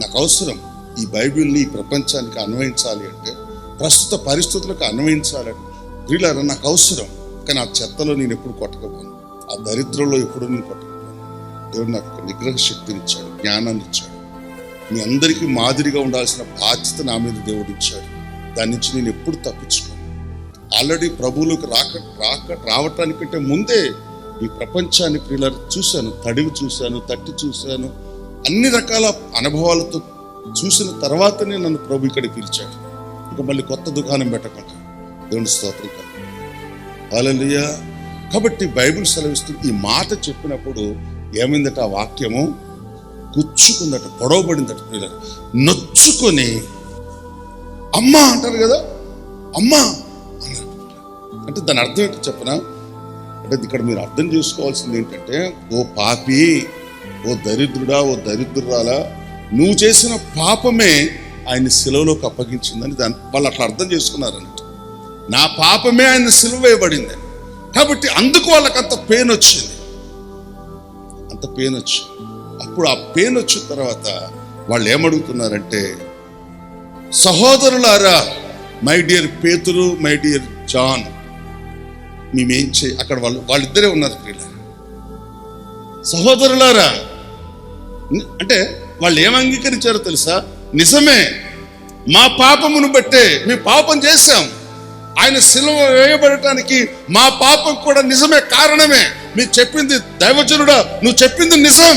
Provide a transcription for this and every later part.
నాకు అవసరం ఈ బైబిల్ని ఈ ప్రపంచానికి అన్వయించాలి అంటే ప్రస్తుత పరిస్థితులకు అన్వయించాలి అంటే ప్రియులారా నాకు అవసరం. కానీ ఆ చెత్తలో నేను ఎప్పుడు కొట్టకపోను. ఆ దరిద్రంలో ఎప్పుడు నేను కొట్టకపోను. దేవుడు నాకు ఒక నిగ్రహ శక్తిని ఇచ్చాడు జ్ఞానాన్ని ఇచ్చాడు. మీ అందరికీ మాదిరిగా ఉండాల్సిన బాధ్యత నా మీద దేవుడు ఇచ్చాడు. దాని నుంచి నేను ఎప్పుడు తప్పించుకోను. ఆల్రెడీ ప్రభువులకు రాక రాక రావటానికంటే ముందే ఈ ప్రపంచాన్ని ప్రియుల చూశాను తడివి చూశాను తట్టి చూశాను అన్ని రకాల అనుభవాలతో చూసిన తర్వాతనే నన్ను ప్రభు ఇక్కడికి పిలిచాడు. ఇక మళ్ళీ కొత్త దుకాణం పెట్టకుండా దేవుని స్తోత్రం హల్లెలూయా. కాబట్టి బైబిల్ సెలవిస్తుంది ఈ మాట చెప్పినప్పుడు ఏమైందట ఆ వాక్యము? గుచ్చుకుందట పొడవబడిందట పిల్లలు నొచ్చుకొని అమ్మా అంటారు కదా అమ్మా అన్నారు అంటే దాని అర్థం ఏంటో చెప్పనా? అంటే ఇక్కడ మీరు అర్థం చేసుకోవాల్సింది ఏంటంటే ఓ పాపి ఓ దరిద్రుడా ఓ దరిద్రురాలా? నువ్వు చేసిన పాపమే ఆయన సిలువలోకి అప్పగించిందని దాని వాళ్ళు అట్లా అర్థం చేసుకున్నారంట. నా పాపమే ఆయన సిలువ వేయబడింది. కాబట్టి అందుకు వాళ్ళకి అంత పెయిన్ వచ్చింది. అంత పెయిన్ వచ్చింది అప్పుడు ఆ పెయిన్ వచ్చిన తర్వాత వాళ్ళు ఏమడుగుతున్నారంటే సహోదరులారా my dear Pethuru my dear John మేమేం చే అక్కడ వాళ్ళు వాళ్ళిద్దరే ఉన్నారు ప్రియుల సహోదరులారా అంటే వాళ్ళు ఏం అంగీకరించారో తెలుసా? నిజమే. మా పాపమును బట్టే మేము పాపం చేశాం. ఆయన సిలువ వేయబడటానికి మా పాపం కూడా నిజమే కారణమే. మీరు చెప్పింది దైవజనుడా నువ్వు చెప్పింది నిజం.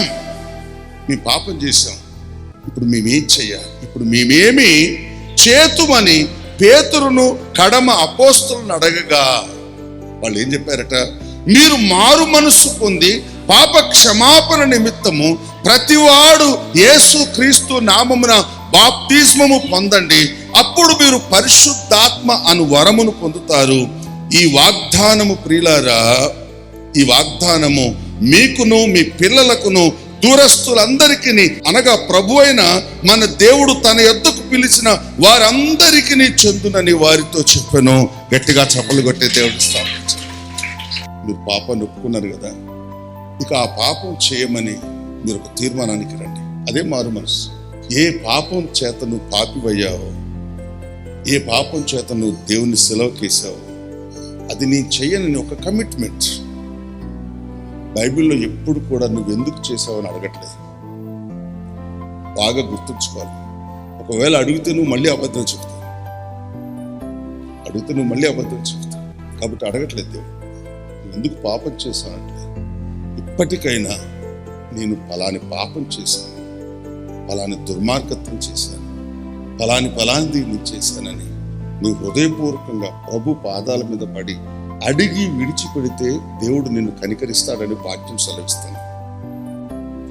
మేము పాపం చేశాం. ఇప్పుడు మేమేం చెయ్యాలి ఇప్పుడు మేమేమి చేతుమని పేతురును కడమ అపోస్తులను అడగగా. వాళ్ళు ఏం చెప్పారట? మీరు మారు మనస్సు పొంది పాప క్షమాపణ నిమిత్తము ప్రతివాడు యేసు క్రీస్తు నామమున బాప్తిస్మము పొందండి. అప్పుడు మీరు పరిశుద్ధాత్మ అను వరమును పొందుతారు. ఈ వాగ్దానము ప్రియులారా ఈ వాగ్దానము మీకును మీ పిల్లలకును దూరస్తులందరికీ అనగా ప్రభు అయిన మన దేవుడు తన యొద్దకు పిలిచిన వారందరికీ చెందునని వారితో చెప్పాను. గట్టిగా చప్పలు కొట్టే దేవుడు స్థాపించారు మీరు పాపాన్ని ఒప్పుకున్నారు కదా. ఇక ఆ పాపం చేయమని మీరు ఒక తీర్మానానికి రండి. అదే మారు మనసు. ఏ పాపం చేత నువ్వు పాపివయ్యావో ఏ పాపం చేత నువ్వు దేవుని సెలవుకేసావో అది నేను చెయ్యనని ఒక కమిట్మెంట్ బైబిల్లో ఎప్పుడు కూడా నువ్వు ఎందుకు చేసావని అడగట్లేదు. బాగా గుర్తుంచుకోవాలి. ఒకవేళ అడిగితే నువ్వు మళ్ళీ అబద్ధం చెప్తావు. అడిగితే నువ్వు మళ్ళీ అబద్ధం చెప్తావు. కాబట్టి అడగట్లేదు దేవుడు. ఎందుకు పాపం చేశానంటే ఇప్పటికైనా నేను ఫలాని పాపం చేశాను. ఫలాని దుర్మార్గత్వం చేశాను. ఫలాని ఫలాని దీన్ని చేశానని నీ హృదయపూర్వకంగా ప్రభు పాదాల మీద పడి అడిగి విడిచిపెడితే దేవుడు నిన్ను కనికరిస్తాడని వాక్యం సెలవిస్తాను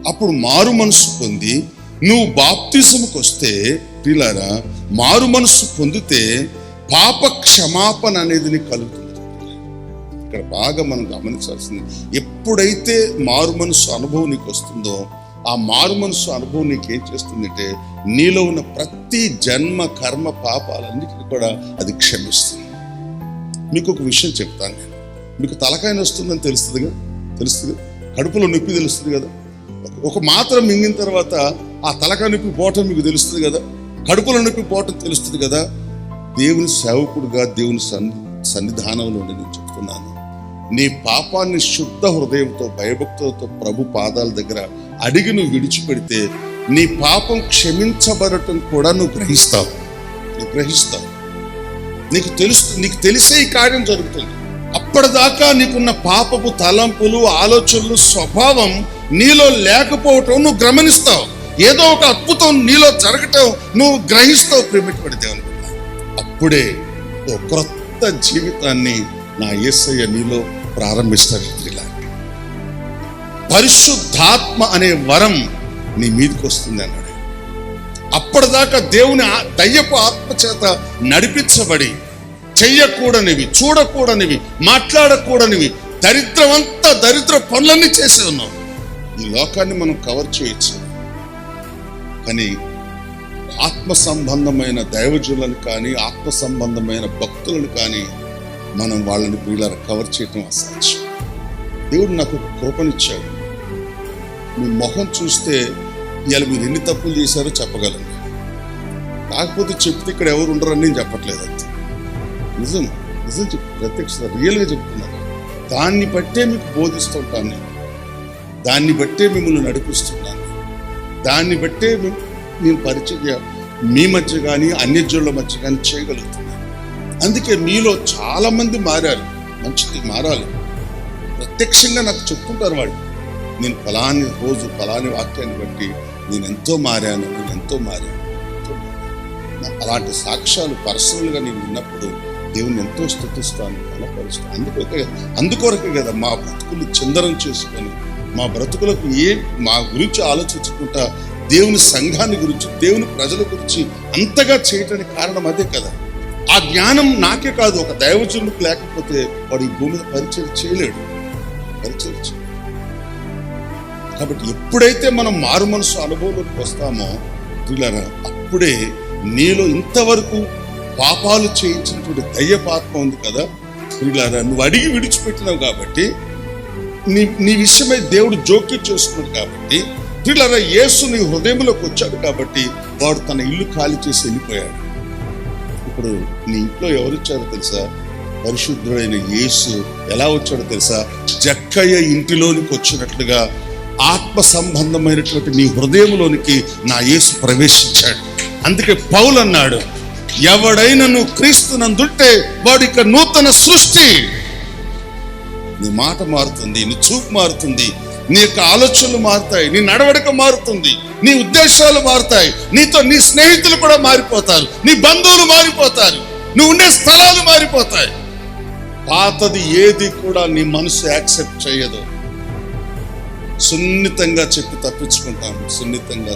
అప్పుడు మారు మనసు పొంది నువ్వు బాప్తిజముకు వస్తే పిల్లరా మారు మనసు పొందితే పాప క్షమాపణ అనేది నీకు కలుగుతుంది. ఇక్కడ బాగా మనం గమనించాల్సింది ఎప్పుడైతే మారు మనసు అనుభవం నీకు వస్తుందో ఆ మారు మనసు అనుభవం నీకు ఏం చేస్తుందంటే నీలో ఉన్న ప్రతి జన్మ కర్మ పాపాలన్నిటిని కూడా అది క్షమిస్తుంది. మీకు ఒక విషయం చెప్తాను నేను. మీకు తలకాయ వస్తుందని తెలుస్తుంది తెలుస్తుంది. కడుపులో నొప్పి తెలుస్తుంది కదా? ఒక- మాత్రం మాత్ర మింగిన తర్వాత ఆ తలకాయ నొప్పి పోవటం మీకు తెలుస్తుంది కదా? కడుపులో నొప్పి పోవటం తెలుస్తుంది కదా? దేవుని సేవకుడుగా దేవుని సన్ని సన్నిధానంలో నేను చెప్తున్నాను. నీ పాపాన్ని శుద్ధ హృదయంతో భయభక్తులతో ప్రభు పాదాల దగ్గర అడిగి నువ్వు విడిచిపెడితే నీ పాపం క్షమించబడటం కూడా నువ్వు గ్రహిస్తావు. నువ్వు గ్రహిస్తావు. నీకు తెలుసు నీకు తెలిసే ఈ కార్యం జరుగుతుంది. అప్పటిదాకా నీకున్న పాపపు తలంపులు ఆలోచనలు స్వభావం నీలో లేకపోవటం నువ్వు గమనిస్తావు. ఏదో ఒక అద్భుతం నీలో జరగటం నువ్వు గ్రహిస్తావు ప్రేమిటపడి దేవుని అప్పుడే ఓ క్రొత్త జీవితాన్ని నా ఏసయ్య నీలో ప్రారంభిస్తాడు ఇలా పరిశుద్ధాత్మ అనే వరం నీ మీదకి వస్తుంది అన్నాడు. అప్పటిదాకా దేవుని దయ్యపు ఆత్మ చేత నడిపించబడి చెయ్యకూడనివి చూడకూడనివి మాట్లాడకూడనివి దరిద్రమంతా దరిద్ర పనులన్నీ చేసి ఉన్నాం ఈ లోకాన్ని మనం కవర్ చేయొచ్చు. కానీ ఆత్మ సంబంధమైన దైవజులను కానీ ఆత్మ సంబంధమైన భక్తులను కానీ మనం వాళ్ళని వీళ్ళ కవర్ చేయటం అసాధ్యం. దేవుడు నాకు ఒక కృపనిచ్చాడు. మీ మొహం చూస్తే ఇవాళ మీరు ఎన్ని తప్పులు చేశారో చెప్పగలను. కాకపోతే చెప్తే ఇక్కడ ఎవరు ఉండరని నేను చెప్పట్లేదు అంతే. నిజం నిజం చెప్పు ప్రత్యక్ష రియల్గా చెప్తున్నాను. దాన్ని బట్టే మీకు బోధిస్తుంటాను నేను. దాన్ని బట్టే మిమ్మల్ని నడిపిస్తున్నాను. దాన్ని బట్టే మేము- పరిచయం మీ మధ్య కానీ అన్యజనుల మధ్య కానీ చేయగలుగుతున్నాను. అందుకే మీలో చాలా మంది మారారు. మంచిది మారాలి. ప్రత్యక్షంగా నాకు చెప్తుంటారు వాళ్ళు నేను ఫలాని రోజు ఫలాని వాక్యాన్ని బట్టి నేను ఎంతో మారాను నేను ఎంతో మారాను అలాంటి సాక్ష్యాలు పర్సనల్గా నేను విన్నప్పుడు దేవుని ఎంతో స్థుతిస్తాను బలపరుస్తాను. అందుకొరకే అందుకొరకే కదా మా బ్రతుకులు చిందరం చేసుకొని మా బ్రతుకులకు ఏ మా గురించి ఆలోచించుకుంటా దేవుని సంఘాన్ని గురించి దేవుని ప్రజల గురించి అంతగా చేయటానికి కారణం అదే కదా. ఆ జ్ఞానం నాకే కాదు ఒక దైవజనుడికి లేకపోతే వాడు ఈ భూమి మీద పరిచయం చేయలేడు. పరిచయం కాబట్టి ఎప్పుడైతే మనం మారు మనసు అనుభవంలోకి వస్తామో ప్రియులారా అప్పుడే నీలో ఇంతవరకు పాపాలు చేయించినటువంటి దయ్యపాత్మ ఉంది కదా ప్రియులారా నువ్వు అడిగి విడిచిపెట్టినావు కాబట్టి నీ నీ విషయమై దేవుడు జోక్యం చేస్తున్నాడు కాబట్టి ప్రియులారా యేసు నీ హృదయంలోకి వచ్చాడు కాబట్టి వాడు తన ఇల్లు ఖాళీ చేసి వెళ్ళిపోయాడు. ఇప్పుడు నీ ఇంట్లో ఎవరు వచ్చారో తెలుసా? పరిశుద్ధుడైన యేసు ఎలా వచ్చాడో తెలుసా? జక్కయ్య ఇంటిలోనికి వచ్చినట్లుగా ఆత్మ సంబంధమైనటువంటి నీ హృదయంలోనికి నా యేసు ప్రవేశించాడు. అందుకే పౌలు అన్నాడు ఎవడైనను క్రీస్తు నందుంటే వాడు ఇక నూతన సృష్టి. నీ మాట మారుతుంది నీ చూపు మారుతుంది నీ యొక్క ఆలోచనలు మారుతాయి నీ నడవడిక మారుతుంది నీ ఉద్దేశాలు మారుతాయి నీతో నీ స్నేహితులు కూడా మారిపోతారు నీ బంధువులు మారిపోతారు నువ్వు ఉండే స్థలాలు మారిపోతాయి. పాతది ఏది కూడా నీ మనసు యాక్సెప్ట్ చేయదు. సున్నితంగా చెప్పి తప్పించుకుంటాము సున్నితంగా